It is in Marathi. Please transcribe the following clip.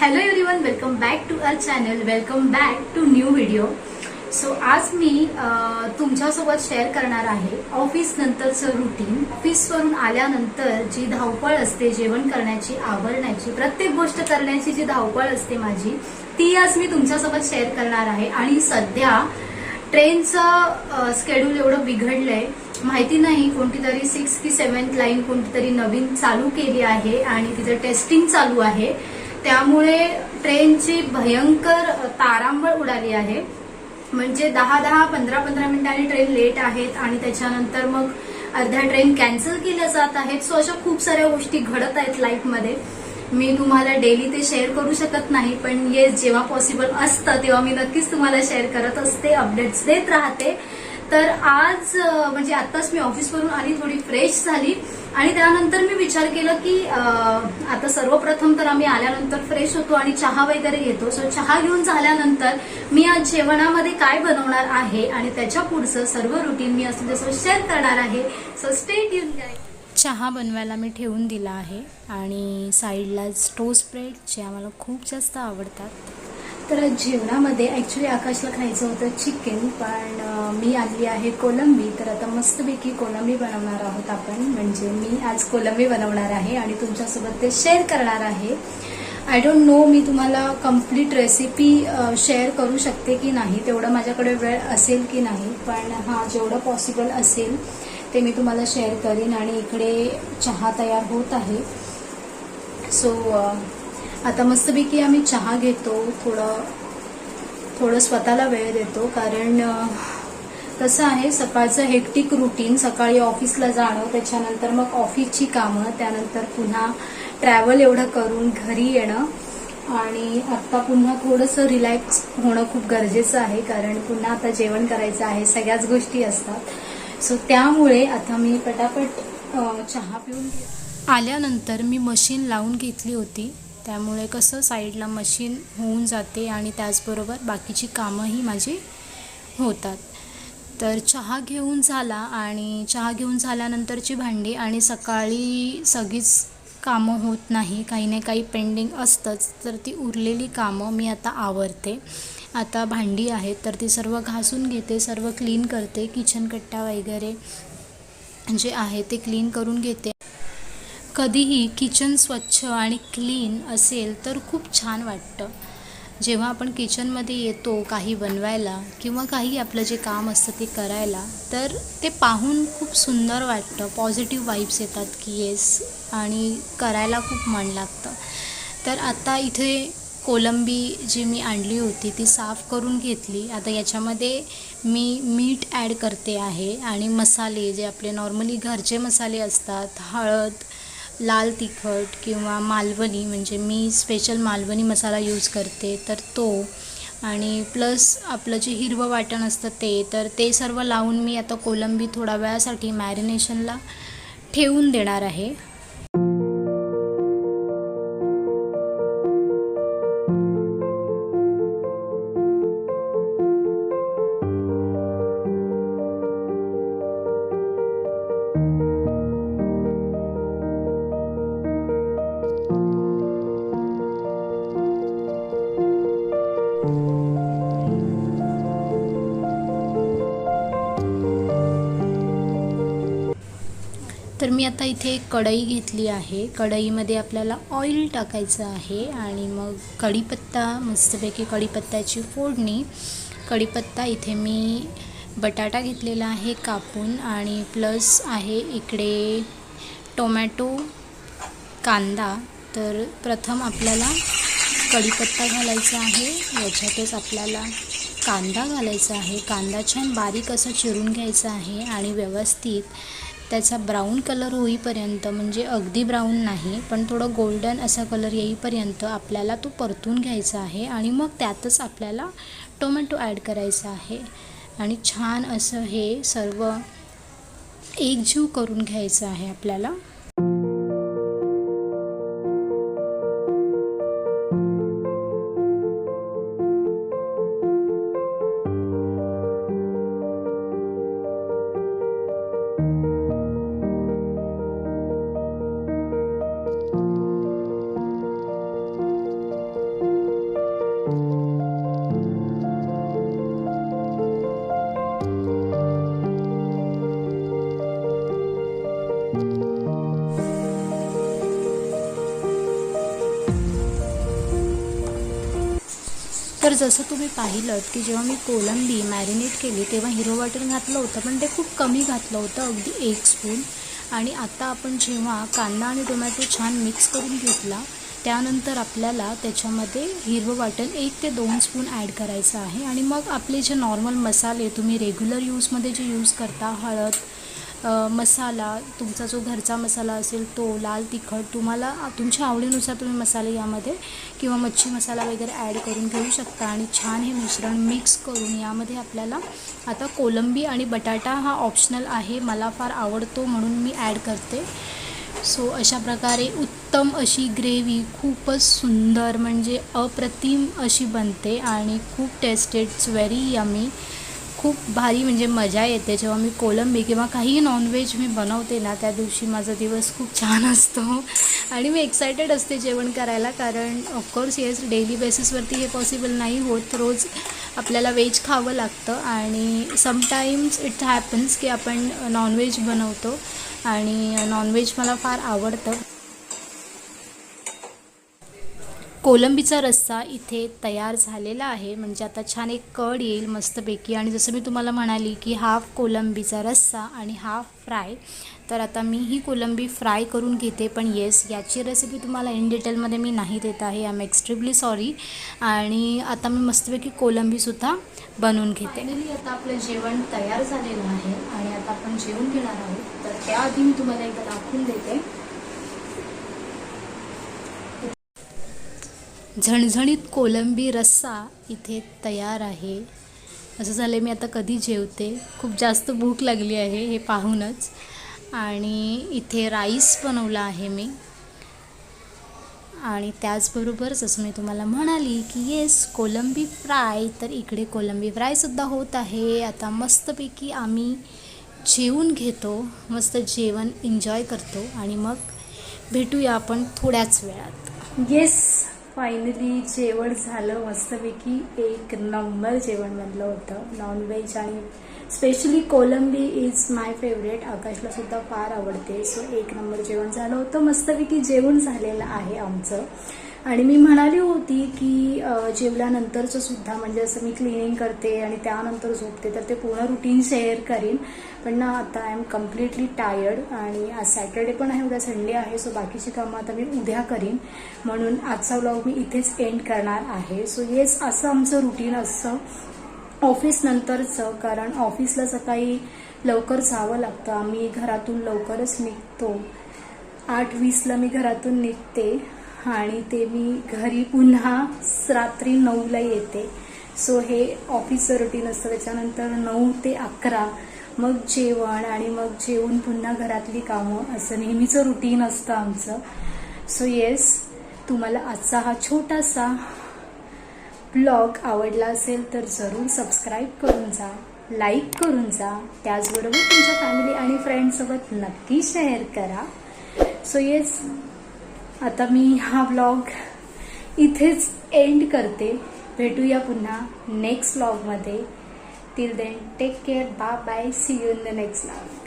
Hello everyone welcome back to our channel welcome back to new video so आज मी तुमच्यासोबत शेअर करणार आहे ऑफिस नंतरचं रुटीन ऑफिसवरून आल्यानंतर जी धावपळ असते जेवण करण्याची आवरण्याची प्रत्येक गोष्ट करण्याची जी धावपळ असते माझी ती आज मी तुमच्यासोबत शेअर करणार आहे. आणि सध्या ट्रेनचं स्केड्यूल एवढं बिघडलंय. माहिती नाही कोणती तरी सिक्स की सेवन्थ लाईन कोणती तरी नवीन चालू केली आहे आणि तिचं टेस्टिंग चालू आहे. त्यामुळे ट्रेनची भयंकर तारांबळ उडाली आहे. म्हणजे दहा दहा पंधरा पंधरा मिनिटांनी ट्रेन लेट आहेत आणि त्याच्यानंतर मग अर्ध्या ट्रेन कॅन्सल केल्या जात आहेत. सो अशा खूप साऱ्या गोष्टी घडत आहेत लाईफमध्ये. मी तुम्हाला डेली ते शेअर करू शकत नाही पण ये जेव्हा पॉसिबल असतं तेव्हा मी नक्कीच तुम्हाला शेअर करत असते अपडेट्स देत राहते. तर आज म्हणजे आत्ताच मी ऑफिसवरून आली थोडी फ्रेश झाली. आणि त्यानंतर मी विचार केला की आता सर्वप्रथम तर आम्ही आल्यानंतर फ्रेश होतो आणि चहा वगैरे घेतो. सो चहा घेऊन झाल्यानंतर मी आज जेवणामध्ये काय बनवणार आहे आणि त्याच्या पुढचं सर्व रुटीन मी असं जसं शेअर करणार आहे. सो स्टे ट्यून चहा बनवायला मी ठेवून दिला आहे आणि साईडलाच टोस्ट ब्रेड जे आम्हाला खूप जास्त आवडतात. तर जेवणामध्ये ॲक्च्युली आकाशला खायचं होतं चिकन पण मी आली आहे कोलंबी. तर आता मस्तपैकी कोलंबी बनवणार आहोत आपण. म्हणजे मी आज कोलंबी बनवणार आहे आणि तुमच्यासोबत ते शेअर करणार आहे. आय डोंट नो मी तुम्हाला कंप्लीट रेसिपी शेअर करू शकते की नाही तेवढं माझ्याकडे वेळ असेल की नाही. पण हां जेवढं पॉसिबल असेल ते मी तुम्हाला शेअर करीन आणि इकडे चहा तयार होत आहे. सो आता मस्तपैकी आम्ही चहा घेतो थोडं थोडं स्वतःला वेळ देतो कारण कसं आहे सकाळचं हेक्टिक रुटीन सकाळी ऑफिसला जाणं त्याच्यानंतर मग ऑफिसची कामं त्यानंतर पुन्हा ट्रॅव्हल एवढं करून घरी येणं आणि आता पुन्हा थोडंसं रिलॅक्स होणं खूप गरजेचं आहे कारण पुन्हा आता जेवण करायचं आहे सगळ्याच गोष्टी असतात. सो त्यामुळे आता मी पटापट चहा पिऊन आल्यानंतर मी मशीन लावून घेतली होती. त्यामुळे कसं साईडला मशीन होऊन जाते आणि त्याचबरोबर बाकीची कामंही माझी होतात. तर चहा घेऊन झाला आणि चहा घेऊन झाल्यानंतरची भांडी आणि सकाळी सगळीच कामं होत नाही काही ना काही पेंडिंग असतंच तर ती उरलेली कामं मी आता आवरते. आता भांडी आहेत तर ती सर्व घासून घेते सर्व क्लीन करते किचन कट्टा वगैरे जे आहे ते क्लीन करून घेते. कधीही किचन स्वच्छ आणि क्लीन असेल तर खूप छान वाटतं. जेव्हा आपण किचनमध्ये येतो काही बनवायला किंवा काही आपलं जे काम असतं ते करायला तर ते पाहून खूप सुंदर वाटतं. पॉझिटिव्ह वाईब्स येतात की येस आणि करायला खूप मन लागतं. तर आता इथे कोलंबी जी मी आणली होती ती साफ करून घेतली. आता याच्यामध्ये मी मीठ ॲड करते आहे आणि मसाले जे आपले नॉर्मली घरचे मसाले असतात हळद लाल तिखट किंवा मालवणी म्हणजे मी स्पेशल मालवणी मसाला यूज करते तर तो. आणि प्लस आपलं जे हिरवं वाटण असतं ते तर ते सर्व लावून मी आता कोलंबी थोड्या वेळासाठी मॅरिनेशनला ठेवून देणार आहे. तर मी आता इथे एक कढई घेतली आहे. कढईमध्ये आपल्याला ऑइल टाकायचं आहे आणि मग कढीपत्ता मस्तपैकी कढीपत्त्याची फोडणी. कढीपत्ता इथे मी बटाटा घेतलेला आहे कापून आणि प्लस आहे इकडे टोमॅटो कांदा. तर प्रथम आपल्याला कढीपत्ता घालायचा आहे. याच्यातच आपल्याला कांदा घालायचा आहे. कांदा छान बारीक असं चिरून घ्यायचा आहे आणि व्यवस्थित त्याचा ब्राऊन कलर होईपर्यंत म्हणजे अगदी ब्राऊन नाही पण थोडं गोल्डन असा कलर येईपर्यंत आपल्याला तो परतून घ्यायचा आहे आणि मग त्यातच आपल्याला टोमॅटो ॲड करायचा आहे. आणि छान असं हे सर्व एकजीव करून घ्यायचं आहे आपल्याला. तर जसं तुम्ही पाहिलं की जेव्हा मी कोलंबी मॅरिनेट केली तेव्हा हिरो वाटण घातलं होतं पण ते खूप कमी घातलं होतं अगदी एक स्पून आणि आता आपण जेव्हा कांदा आणि टोमॅटो छान मिक्स करून घेतला त्यानंतर आपल्याला त्याच्यामध्ये हिरवं वाटण एक ते दोन स्पून ॲड करायचं आहे. आणि मग आपले जे नॉर्मल मसाले तुम्ही रेग्युलर यूजमध्ये जे यूज करता हळद मसाला तुमचा जो घरचा मसाला असेल तो लाल तिखट तुम्हाला तुमच्या आवडीनुसार तुम्ही मसाले यामध्ये किंवा मच्छी मसाला वगैरे ॲड करून घेऊ शकता आणि छान हे मिश्रण मिक्स करून यामध्ये आपल्याला आता कोलंबी आणि बटाटा हा ऑप्शनल आहे मला फार आवडतो म्हणून मी ॲड करते. सो अशा प्रकारे उत्तम अशी ग्रेव्ही खूपच सुंदर म्हणजे अप्रतिम अशी बनते आणि खूप टेस्टेड इट्स व्हेरी यमी खूप भारी म्हणजे मजा येते. जेव्हा मी कोलंबी किंवा काही नॉनव्हेज मी बनवते ना त्या दिवशी माझा दिवस खूप छान असतो. आणि मी एक्सायटेड असते जेवण करायला कारण ऑफकोर्स येस डेली बेसिसवरती हे पॉसिबल नाही होत. रोज आपल्याला व्हेज खावं लागतं आणि समटाईम्स इट हॅपन्स की आपण नॉनव्हेज बनवतो. आणि नॉनव्हेज मला फार आवडतं. कोलंबीचा रस्सा इथे तयार झालेला आहे. म्हणजे आता छान एक कड येईल मस्तपैकी. आणि जसं मी तुम्हाला म्हणाली की हाफ कोलंबीचा रस्सा आणि हाफ फ्राय तर आता मी ही कोलंबी फ्राय करून घेते. पण येस याची रेसिपी तुम्हाला इन डिटेलमध्ये मी नाही देत आहे. आय एम एक्स्ट्रीमली सॉरी आणि आता मी मस्तपैकी कोलंबीसुद्धा बनवून घेते. आता आपलं जेवण तयार झालेलं आहे. आणि आता आपण जेवून घेणार आहोत. तर त्याआधी मी तुम्हाला एकदा दाखवून देते. झणझणीत कोलंबी रस्सा इथे तयार आहे. असं झालं मी आता कधी जेवते? खूप जास्त भूक लागली आहे हे पाहूनच. आणि इथे राईस बनवला आहे मी. आणि त्याचबरोबर जसं मी तुम्हाला म्हणाली की येस कोलंबी फ्राय तर इकडे कोलंबी फ्रायसुद्धा होत आहे. आता मस्तपैकी आम्ही जेवून घेतो मस्त जेवण एन्जॉय करतो. आणि मग भेटूया आपण थोड्याच वेळात. येस फायनली जेवण झालं मस्तपैकी. एक नंबर जेवण बनलं होतं. नॉनव्हेज आणि स्पेशली कोलंबी इज माय फेवरेट आकाशला सुद्धा फार आवडते. सो एक नंबर जेवण झालं होतं. मस्तपैकी जेवण झालेलं आहे आमचं. आणि मी म्हणाली होती की जेवल्यानंतरचं सुद्धा म्हणजे असं मी क्लिनिंग करते आणि त्यानंतर झोपते तर ते पूर्ण रुटीन शेअर करीन. पण ना आता आय एम कम्प्लिटली टायर्ड आणि आज सॅटर्डे पण आहे उद्या संडे आहे सो बाकीची कामं आता मी उद्या करीन. म्हणून आजचा व्लॉग मी इथेच एंड करणार आहे. सो येस असं आमचं रुटीन असतं. ऑफिस नंतरचं कारण ऑफिसला सकाळी लवकर जावं लागतं. आम्ही घरातून लवकरच निघतो. आठ वीसला मी घरातून निघते. आणि ते मी घरी पुन्हा रात्री नऊला येते. सो हे ऑफिसचं रुटीन असतं. त्याच्यानंतर नऊ ते अकरा. मग जेवण आणि मग जेवून पुन्हा घरातली कामं. असं नेहमीचं रुटीन असतं आमचं. सो येस तुम्हाला आजचा हा छोटासा ब्लॉग आवडला असेल तर जरूर सबस्क्राईब करून जा लाईक करून जा. त्याचबरोबर तुमच्या फॅमिली आणि फ्रेंडसोबत नक्की शेअर करा. सो येस आता मी हा ब्लॉग इथेच एंड करते. भेटूया पुन्हा नेक्स्ट ब्लॉगमध्ये टिल देन टेक केअर बा bye see you in the next blog